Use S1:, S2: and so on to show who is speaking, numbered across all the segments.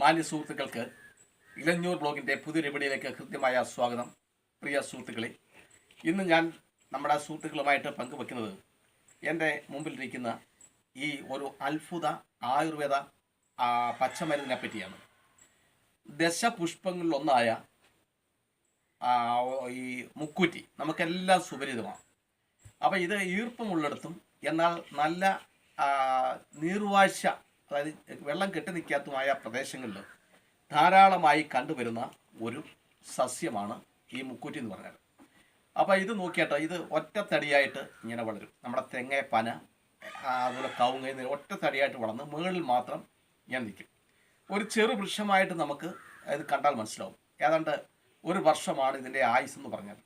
S1: മാന്യ സുഹൃത്തുക്കൾക്ക് ഇലഞ്ഞൂർ ബ്ലോഗിന്റെ പുതിയൊരു വീഡിയോയിലേക്ക് കൃത്യമായ സ്വാഗതം. പ്രിയ സുഹൃത്തുക്കളെ ഇന്ന് ഞാൻ നമ്മുടെ സുഹൃത്തുക്കളുമായിട്ട് പങ്കുവെക്കുന്നത് എന്റെ മുമ്പിലിരിക്കുന്ന ഈ ഒരു അത്ഭുത ആയുർവേദ പച്ചമരുന്നിനെ പറ്റിയാണ്. ദശപുഷ്പങ്ങളിലൊന്നായ ഈ മുക്കുറ്റി നമുക്കെല്ലാം സുപരിതമാണ് അപ്പോൾ ഇത് ഈർപ്പമുള്ളിടത്തും എന്നാൽ നല്ല നീർവാഴ്ച അതായത് വെള്ളം കെട്ടി നിൽക്കാത്തതുമായ പ്രദേശങ്ങളിൽ ധാരാളമായി കണ്ടുവരുന്ന ഒരു സസ്യമാണ് ഈ മുക്കൂറ്റി എന്ന് പറഞ്ഞാൽ. അപ്പോൾ ഇത് നോക്കിയാട്ടോ ഇത് ഒറ്റത്തടിയായിട്ട് ഇങ്ങനെ വളരും. നമ്മുടെ തെങ്ങ പന അതുപോലെ കവുങ്ങ ഒറ്റത്തടിയായിട്ട് വളർന്ന് മുകളിൽ മാത്രം ഞാൻ നിൽക്കും. ഒരു ചെറു വൃക്ഷമായിട്ട് നമുക്ക് ഇത് കണ്ടാൽ മനസ്സിലാവും. ഏതാണ്ട് ഒരു വർഷമാണ് ഇതിന്റെ ആയുസ് എന്ന് പറഞ്ഞാൽ.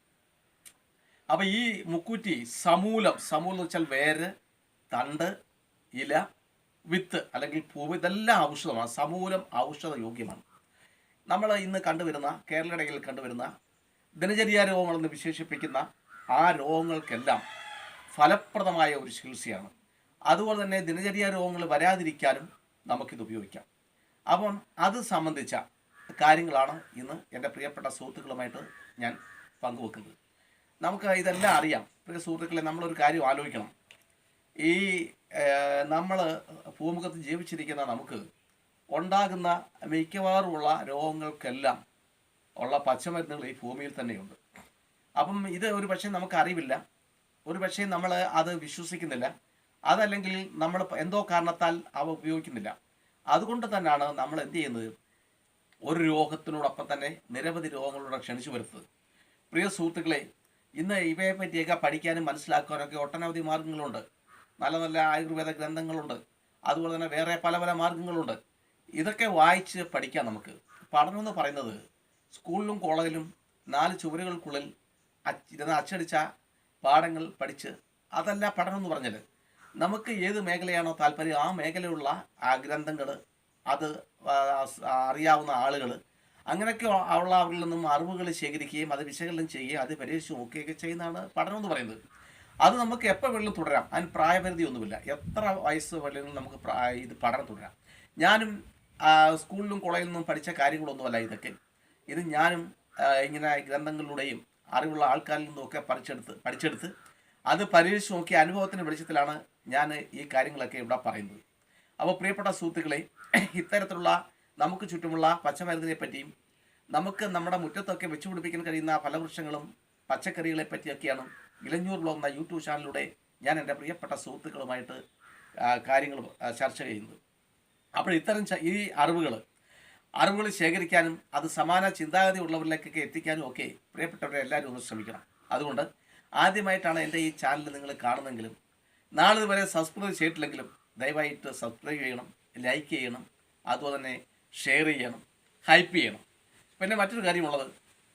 S1: അപ്പോൾ ഈ മുക്കൂറ്റി സമൂലം സമൂലം എന്ന് വെച്ചാൽ വേര് തണ്ട് ഇല വിത്ത് അല്ലെങ്കിൽ പൂവ് ഇതെല്ലാം ഔഷധമാണ്. സമൂലം ഔഷധ യോഗ്യമാണ്. നമ്മൾ ഇന്ന് കണ്ടുവരുന്ന കേരളയിൽ കണ്ടുവരുന്ന ദിനചര്യ രോഗങ്ങളെന്ന് വിശേഷിപ്പിക്കുന്ന ആ രോഗങ്ങൾക്കെല്ലാം ഫലപ്രദമായ ഒരു ചികിത്സയാണ്. അതുപോലെ തന്നെ ദിനചര്യ രോഗങ്ങൾ വരാതിരിക്കാനും നമുക്കിത് ഉപയോഗിക്കാം. അപ്പം അത് സംബന്ധിച്ച കാര്യങ്ങളാണ് ഇന്ന് എന്റെ പ്രിയപ്പെട്ട സുഹൃത്തുക്കളുമായിട്ട് ഞാൻ പങ്കുവെക്കുന്നത്. നമുക്ക് ഇതെല്ലാം അറിയാം. പ്രിയ സുഹൃത്തുക്കളെ നമ്മളൊരു കാര്യം ആലോചിക്കണം. ഈ നമ്മൾ ഭൂമുഖത്ത് ജീവിച്ചിരിക്കുന്ന നമുക്ക് ഉണ്ടാകുന്ന മിക്കവാറുമുള്ള രോഗങ്ങൾക്കെല്ലാം ഉള്ള പച്ചമരുന്നുകൾ ഈ ഭൂമിയിൽ തന്നെയുണ്ട്. അപ്പം ഇത് ഒരു പക്ഷേ നമുക്ക് അറിവില്ല ഒരു പക്ഷേ നമ്മൾ അത് വിശ്വസിക്കുന്നില്ല. അതല്ലെങ്കിൽ നമ്മൾ എന്തോ കാരണത്താൽ അവ ഉപയോഗിക്കുന്നില്ല. അതുകൊണ്ട് തന്നെയാണ് നമ്മൾ എന്ത് ചെയ്യുന്നത്? ഒരു രോഗത്തിനോടൊപ്പം തന്നെ നിരവധി രോഗങ്ങളോട് ക്ഷണിച്ചു വരുത്തത് പ്രിയ സുഹൃത്തുക്കളെ ഇന്ന് ഇവയെ പറ്റിയൊക്കെ പഠിക്കാനും മനസ്സിലാക്കാനൊക്കെ ഒട്ടനവധി മാർഗങ്ങളുണ്ട്. നല്ല നല്ല ആയുർവേദ ഗ്രന്ഥങ്ങളുണ്ട്. അതുപോലെ തന്നെ വേറെ പല പല മാർഗങ്ങളുണ്ട്. ഇതൊക്കെ വായിച്ച് പഠിക്കാം നമുക്ക്. പഠനം എന്ന് പറയുന്നത് സ്കൂളിലും കോളേജിലും നാല് ചുവരുകൾക്കുള്ളിൽ ഇരുന്ന് അച്ചടിച്ച പാഠങ്ങൾ പഠിച്ച് അതല്ല പഠനം എന്ന് പറഞ്ഞത്. നമുക്ക് ഏത് മേഖലയാണോ താല്പര്യം ആ മേഖലയുള്ള ആ ഗ്രന്ഥങ്ങൾ അത് അറിയാവുന്ന ആളുകൾ അങ്ങനെയൊക്കെ ഉള്ള അവരിൽ നിന്നും അറിവുകൾ ശേഖരിക്കുകയും അത് വിശകലനം ചെയ്യുകയും അത് പരീക്ഷിച്ച് നോക്കുകയൊക്കെ ചെയ്യുന്നതാണ് പഠനം എന്ന് പറയുന്നത്. അത് നമുക്ക് എപ്പോൾ വേണമെങ്കിലും തുടരാം. അതിന് പ്രായപരിധി ഒന്നുമില്ല എത്ര വയസ്സ് വേണമെങ്കിലും നമുക്ക് ഇത് പഠനം തുടരാം. ഞാനും സ്കൂളിലും കോളേജിൽ നിന്നും പഠിച്ച കാര്യങ്ങളൊന്നുമല്ല ഇതൊക്കെ. ഇത് ഞാനും ഇങ്ങനെ ഗ്രന്ഥങ്ങളിലൂടെയും അറിവുള്ള ആൾക്കാരിൽ നിന്നുമൊക്കെ പഠിച്ചെടുത്ത് പഠിച്ചെടുത്ത് അത് പരീക്ഷിച്ച് നോക്കിയ അനുഭവത്തിന്റെ വെളിച്ചത്തിലാണ് ഞാൻ ഈ കാര്യങ്ങളൊക്കെ ഇവിടെ പറയുന്നത്. അപ്പോൾ പ്രിയപ്പെട്ട സുഹൃത്തുക്കളെ ഇത്തരത്തിലുള്ള നമുക്ക് ചുറ്റുമുള്ള പച്ചമരുന്നിനെ പറ്റിയും നമുക്ക് നമ്മുടെ മുറ്റത്തൊക്കെ വെച്ചുപിടിപ്പിക്കാൻ കഴിയുന്ന ഫലവൃക്ഷങ്ങളും പച്ചക്കറികളെ പറ്റിയൊക്കെയാണ് ഇലഞ്ഞൂർ ബ്ലോഗ് എന്ന യൂട്യൂബ് ചാനലിലൂടെ ഞാൻ എന്റെ പ്രിയപ്പെട്ട സുഹൃത്തുക്കളുമായിട്ട് കാര്യങ്ങൾ ചർച്ച ചെയ്യുന്നത് അപ്പോൾ ഇത്തരം ഈ അറിവുകൾ അറിവുകൾ ശേഖരിക്കാനും അത് സമാന ചിന്താഗതി ഉള്ളവരിലേക്കൊക്കെ എത്തിക്കാനും ഒക്കെ പ്രിയപ്പെട്ടവരെ എല്ലാവരും ഒന്ന് ശ്രമിക്കണം. അതുകൊണ്ട് ആദ്യമായിട്ടാണ് എന്റെ ഈ ചാനൽ നിങ്ങൾ കാണുന്നെങ്കിലും നാളെ വരെ സബ്സ്ക്രൈബ് ചെയ്തിട്ടില്ലെങ്കിലും ദയവായിട്ട് സബ്സ്ക്രൈബ് ചെയ്യണം ലൈക്ക് ചെയ്യണം അതുപോലെ തന്നെ ഷെയർ ചെയ്യണം ഹൈപ്പ് ചെയ്യണം. പിന്നെ മറ്റൊരു കാര്യമുള്ളത്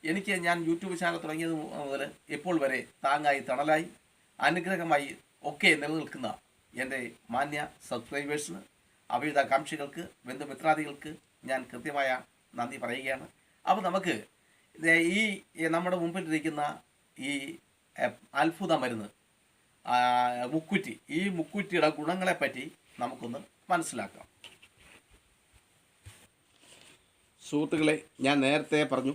S1: എനിക്ക് ഞാൻ യൂട്യൂബ് ചാനൽ തുടങ്ങിയത് മുതൽ ഇപ്പോൾ വരെ താങ്ങായി തണലായി അനുഗ്രഹമായി ഒക്കെ നിലനിൽക്കുന്ന എന്റെ മാന്യ സബ്സ്ക്രൈബേഴ്സിന് അഭിഹിതാകാംക്ഷികൾക്ക് ബന്ധുമിത്രാദികൾക്ക് ഞാൻ കൃത്യമായ നന്ദി പറയുകയാണ്. അപ്പോൾ നമുക്ക് ഈ നമ്മുടെ മുമ്പിലിരിക്കുന്ന ഈ അത്ഭുത മരുന്ന് മുക്കുറ്റി ഈ മുക്കുറ്റിയുടെ ഗുണങ്ങളെപ്പറ്റി നമുക്കൊന്ന് മനസ്സിലാക്കാം. സുഹൃത്തുക്കളെ ഞാൻ നേരത്തെ പറഞ്ഞു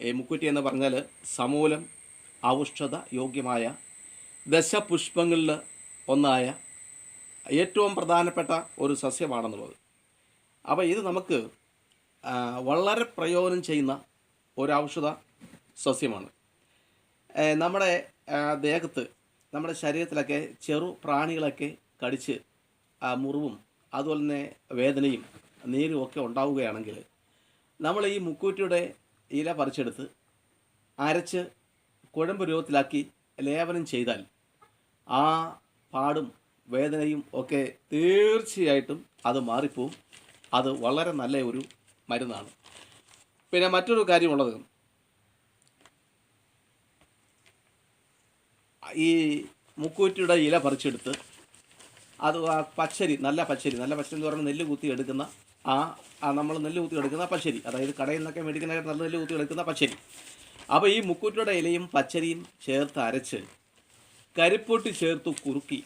S1: മുക്കുറ്റി എന്ന് പറഞ്ഞാൽ സമൂലം ഔഷധ യോഗ്യമായ ദശപുഷ്പങ്ങളിൽ ഒന്നായ ഏറ്റവും പ്രധാനപ്പെട്ട ഒരു സസ്യമാണെന്നുള്ളത്. അപ്പോൾ ഇത് നമുക്ക് വളരെ പ്രയോജനം ചെയ്യുന്ന ഒരു ഔഷധ സസ്യമാണ്. നമ്മുടെ ദേഹത്ത് നമ്മുടെ ശരീരത്തിലൊക്കെ ചെറു പ്രാണികളൊക്കെ കടിച്ച് മുറിവും അതുപോലെ തന്നെ വേദനയും നീരും ഒക്കെ ഉണ്ടാവുകയാണെങ്കിൽ നമ്മൾ ഈ മുക്കൂറ്റിയുടെ ഇല പറിച്ചെടുത്ത് അരച്ച് കുഴമ്പ് രൂപത്തിലാക്കി ലേപനം ചെയ്താൽ ആ പാടും വേദനയും ഒക്കെ തീർച്ചയായിട്ടും അത് മാറിപ്പോവും. അത് വളരെ നല്ല ഒരു മരുന്നാണ്. പിന്നെ മറ്റൊരു കാര്യമുള്ളത്. ഈ മുക്കൂറ്റിയുടെ ഇല പറിച്ചെടുത്ത് അത് പച്ചരി നല്ല പച്ചരി നല്ല പച്ചരി എന്ന് പറഞ്ഞാൽ നെല്ല് കുത്തി എടുക്കുന്ന ആ ആ നമ്മൾ നെല്ല് കുത്തി എടുക്കുന്ന പച്ചരി. അതായത് കടയിൽ നിന്നൊക്കെ മേടിക്കുന്ന നല്ല നെല്ല് കുത്തി എടുക്കുന്ന പച്ചരി. അപ്പോൾ ഈ മുക്കൂറ്റിയുടെ ഇലയും പച്ചരിയും ചേർത്ത് അരച്ച് കരിപ്പൊട്ടി ചേർത്ത് കുറുക്കി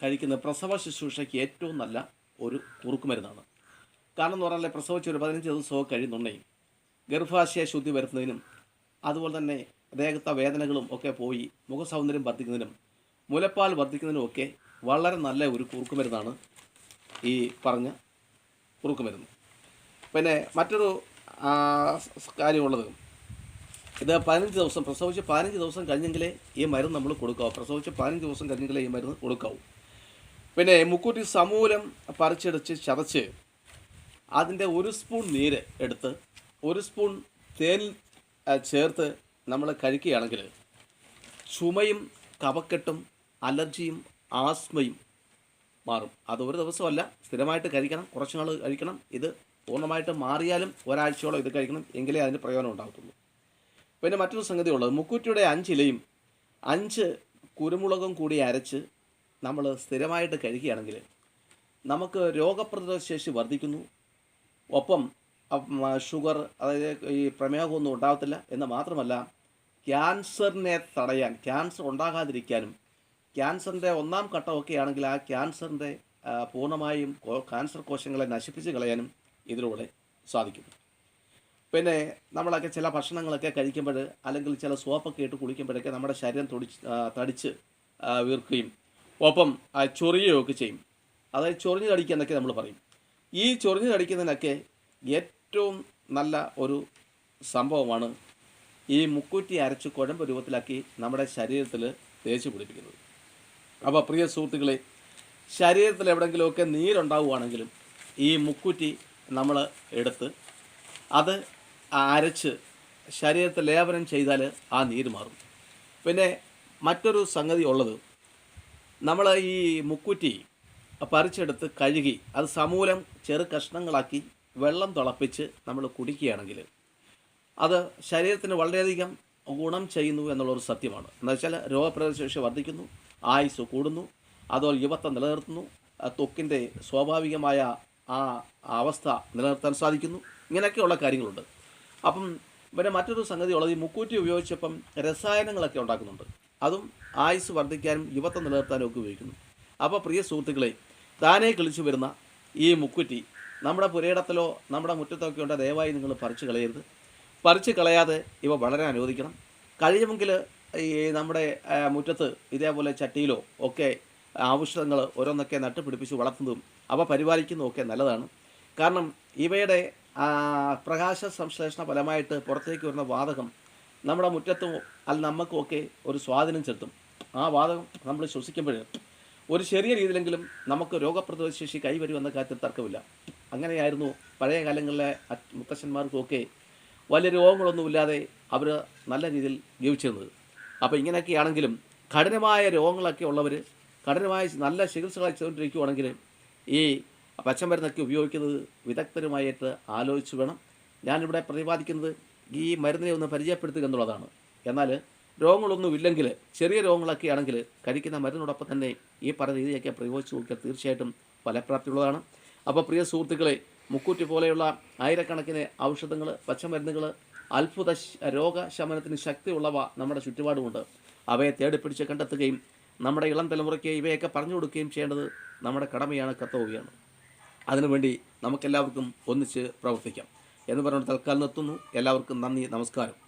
S1: കഴിക്കുന്ന പ്രസവ ശുശ്രൂഷയ്ക്ക് ഏറ്റവും നല്ല ഒരു കുറുക്കുമരുന്നാണ്. കാരണം എന്ന് പറഞ്ഞാൽ പ്രസവിച്ച് ഒരു പതിനഞ്ച് ദിവസമൊക്കെ കഴിയുന്നുണ്ടെങ്കിൽ ഗർഭാശയ ശുദ്ധി വരുത്തുന്നതിനും അതുപോലെ തന്നെ ദേഹത്തെ വേദനകളും ഒക്കെ പോയി മുഖസൗന്ദര്യം വർദ്ധിക്കുന്നതിനും മുലപ്പാൽ വർദ്ധിക്കുന്നതിനും ഒക്കെ വളരെ നല്ല ഒരു കുറുക്കുമരുന്നാണ് ഈ പറഞ്ഞ കുറുക്കുമരുന്ന്. പിന്നെ മറ്റൊരു കാര്യമുള്ളത്. ഇത് പതിനഞ്ച് ദിവസം പ്രസവിച്ച് പതിനഞ്ച് ദിവസം കഴിഞ്ഞെങ്കിലേ ഈ മരുന്ന് നമ്മൾ കൊടുക്കാവൂ. പ്രസവിച്ച് പതിനഞ്ച് ദിവസം കഴിഞ്ഞെങ്കിലേ ഈ മരുന്ന് കൊടുക്കാവും. പിന്നെ മുക്കൂറ്റി സമൂലം പറിച്ചെടുച്ച് ചതച്ച് അതിന്റെ ഒരു സ്പൂൺ നീര് എടുത്ത് ഒരു സ്പൂൺ തേനിൽ ചേർത്ത് നമ്മൾ കഴിക്കുകയാണെങ്കിൽ ചുമയും കഫക്കെട്ടും അലർജിയും ആസ്മയും മാറും. അത് ഒരു ദിവസമല്ല. സ്ഥിരമായിട്ട് കഴിക്കണം. കുറച്ച് നാൾ കഴിക്കണം. ഇത് പൂർണമായിട്ട് മാറിയാലും ഒരാഴ്ചയോളം ഇത് കഴിക്കണം എങ്കിലേ അതിന് പ്രയോജനം ഉണ്ടാകത്തുള്ളൂ. പിന്നെ മറ്റൊരു സംഗതി ഉള്ളത്. മുക്കൂറ്റിയുടെ അഞ്ചിലയും അഞ്ച് കുരുമുളകും കൂടി അരച്ച് നമ്മൾ സ്ഥിരമായിട്ട് കഴിക്കുകയാണെങ്കിൽ നമുക്ക് രോഗപ്രതിരോധ ശേഷി വർദ്ധിക്കുന്നു. ഒപ്പം ഷുഗർ അതായത് ഈ പ്രമേഹമൊന്നും ഉണ്ടാകത്തില്ല എന്ന് മാത്രമല്ല ക്യാൻസറിനെ തടയാൻ ക്യാൻസർ ഉണ്ടാകാതിരിക്കാനും ക്യാൻസറിന്റെ ഒന്നാം ഘട്ടമൊക്കെ ആണെങ്കിൽ ആ ക്യാൻസറിന്റെ പൂർണമായും ക്യാൻസർ കോശങ്ങളെ നശിപ്പിച്ച് കളയാനും ഇതിലൂടെ സാധിക്കും. പിന്നെ നമ്മളൊക്കെ ചില ഭക്ഷണങ്ങളൊക്കെ കഴിക്കുമ്പോൾ അല്ലെങ്കിൽ ചില സോപ്പൊക്കെ ഇട്ട് കുളിക്കുമ്പോഴൊക്കെ നമ്മുടെ ശരീരം തൊടിച്ച് തടിച്ച് വീർക്കുകയും ഒപ്പം ചൊറിയുകയൊക്കെ ചെയ്യും. അതായത് ചൊറിഞ്ഞ് തടിക്കുക എന്നൊക്കെ നമ്മൾ പറയും. ഈ ചൊറിഞ്ഞ് തടിക്കുന്നതിനൊക്കെ ഏറ്റവും നല്ല ഒരു സംഭവമാണ് ഈ മുക്കൂറ്റി അരച്ച് കുഴമ്പ് രൂപത്തിലാക്കി നമ്മുടെ ശരീരത്തിൽ തേച്ച് പിടിപ്പിക്കുന്നത്. അപ്പോൾ പ്രിയ സുഹൃത്തുക്കളെ ശരീരത്തിൽ എവിടെയെങ്കിലുമൊക്കെ നീരുണ്ടാവുകയാണെങ്കിലും ഈ മുക്കുറ്റി നമ്മൾ എടുത്ത് അത് അരച്ച് ശരീരത്തിൽ ലേപനം ചെയ്താൽ ആ നീര് മാറും. പിന്നെ മറ്റൊരു സംഗതി ഉള്ളത് നമ്മൾ ഈ മുക്കുറ്റി പറിച്ചെടുത്ത് കഴുകി അത് സമൂലം ചെറു കഷ്ണങ്ങളാക്കി വെള്ളം തിളപ്പിച്ച് നമ്മൾ കുടിക്കുകയാണെങ്കിൽ അത് ശരീരത്തിന് വളരെയധികം ഗുണം ചെയ്യുന്നു എന്നുള്ളൊരു സത്യമാണ്. എന്നുവെച്ചാൽ വെച്ചാൽ രോഗപ്രതിരോധ വർദ്ധിക്കുന്നു ആയുസ് കൂടുന്നു. അതുപോലെ യുവത്വം നിലനിർത്തുന്നു. ത്വക്കിന്റെ സ്വാഭാവികമായ ആ അവസ്ഥ നിലനിർത്താൻ സാധിക്കുന്നു. ഇങ്ങനെയൊക്കെയുള്ള കാര്യങ്ങളുണ്ട്. അപ്പം പിന്നെ മറ്റൊരു സംഗതി ഉള്ളത് ഈ മുക്കൂറ്റി ഉപയോഗിച്ചപ്പം രസായനങ്ങളൊക്കെ ഉണ്ടാക്കുന്നുണ്ട്. അതും ആയുസ് വർദ്ധിക്കാനും യുവത്വം നിലനിർത്താനും ഒക്കെ ഉപയോഗിക്കുന്നു. അപ്പോൾ പ്രിയ സുഹൃത്തുക്കളെ താനേ കിളിച്ചു വരുന്ന ഈ മുക്കുറ്റി നമ്മുടെ പുരയിടത്തിലോ നമ്മുടെ മുറ്റത്തോ ഒക്കെ ഉണ്ട് ദയവായി നിങ്ങൾ പറിച്ചു കളയരുത്. പറിച്ച് കളയാതെ ഇവ വളരെ അനുവദിക്കണം. കഴിയുമെങ്കിൽ ഈ നമ്മുടെ മുറ്റത്ത് ഇതേപോലെ ചട്ടിയിലോ ഒക്കെ ആവശ്യങ്ങൾ ഓരോന്നൊക്കെ നട്ടുപിടിപ്പിച്ച് വളർത്തുന്നതും അവ പരിപാലിക്കുന്നതും ഒക്കെ നല്ലതാണ്. കാരണം ഇവയുടെ പ്രകാശ സംശ്ലേഷണ ഫലമായിട്ട് പുറത്തേക്ക് വരുന്ന വാതകം നമ്മുടെ മുറ്റത്തും അല്ല നമുക്കുമൊക്കെ ഒരു സ്വാധീനം ചെലുത്തും. ആ വാതകം നമ്മൾ ശ്വസിക്കുമ്പോൾ ഒരു ചെറിയ രീതിയിലെങ്കിലും നമുക്ക് രോഗപ്രതിരോധ ശേഷി കൈവരുമെന്ന കാര്യത്തിൽ തർക്കമില്ല. അങ്ങനെയായിരുന്നു പഴയ കാലങ്ങളിലെ മുത്തശ്ശന്മാർക്കുമൊക്കെ വലിയ രോഗങ്ങളൊന്നുമില്ലാതെ അവർ നല്ല രീതിയിൽ ജീവിച്ചിരുന്നത്. അപ്പോൾ ഇങ്ങനെയൊക്കെയാണെങ്കിലും കഠിനമായ രോഗങ്ങളൊക്കെ ഉള്ളവർ കഠിനമായ നല്ല ചികിത്സകൾ ചെയ്തുകൊണ്ടിരിക്കുകയാണെങ്കിൽ ഈ പച്ചമരുന്നൊക്കെ ഉപയോഗിക്കുന്നത് വിദഗ്ധരുമായിട്ട് ആലോചിച്ച് വേണം. ഞാനിവിടെ പ്രതിപാദിക്കുന്നത് ഈ മരുന്നിനെ ഒന്ന് പരിചയപ്പെടുത്തുക എന്നുള്ളതാണ്. എന്നാൽ രോഗങ്ങളൊന്നും ഇല്ലെങ്കിൽ ചെറിയ രോഗങ്ങളൊക്കെ ആണെങ്കിൽ കഴിക്കുന്ന മരുന്നിനോടൊപ്പം തന്നെ ഈ പറഞ്ഞ രീതിയൊക്കെ പ്രയോഗിച്ച് നോക്കിയാൽ തീർച്ചയായിട്ടും ഫലപ്രാപ്തിയുള്ളതാണ്. അപ്പോൾ പ്രിയ സുഹൃത്തുക്കളെ മുക്കൂറ്റി പോലെയുള്ള ആയിരക്കണക്കിന് ഔഷധങ്ങൾ പച്ചമരുന്നുകൾ അത്ഭുത രോഗശമനത്തിന് ശക്തിയുള്ളവ നമ്മുടെ ചുറ്റുപാടുമുണ്ട്. അവയെ തേടിപ്പിടിച്ച് കണ്ടെത്തുകയും നമ്മുടെ ഇളം തലമുറയ്ക്ക് ഇവയൊക്കെ പറഞ്ഞു കൊടുക്കുകയും ചെയ്യേണ്ടത് നമ്മുടെ കടമയാണ് കർത്തവ്യമാണ്. അതിനുവേണ്ടി നമുക്കെല്ലാവർക്കും ഒന്നിച്ച് പ്രവർത്തിക്കാം. എന്ന് പറഞ്ഞുകൊണ്ട് തൽക്കാലം നിർത്തുന്നു. എല്ലാവർക്കും നന്ദി നമസ്കാരം.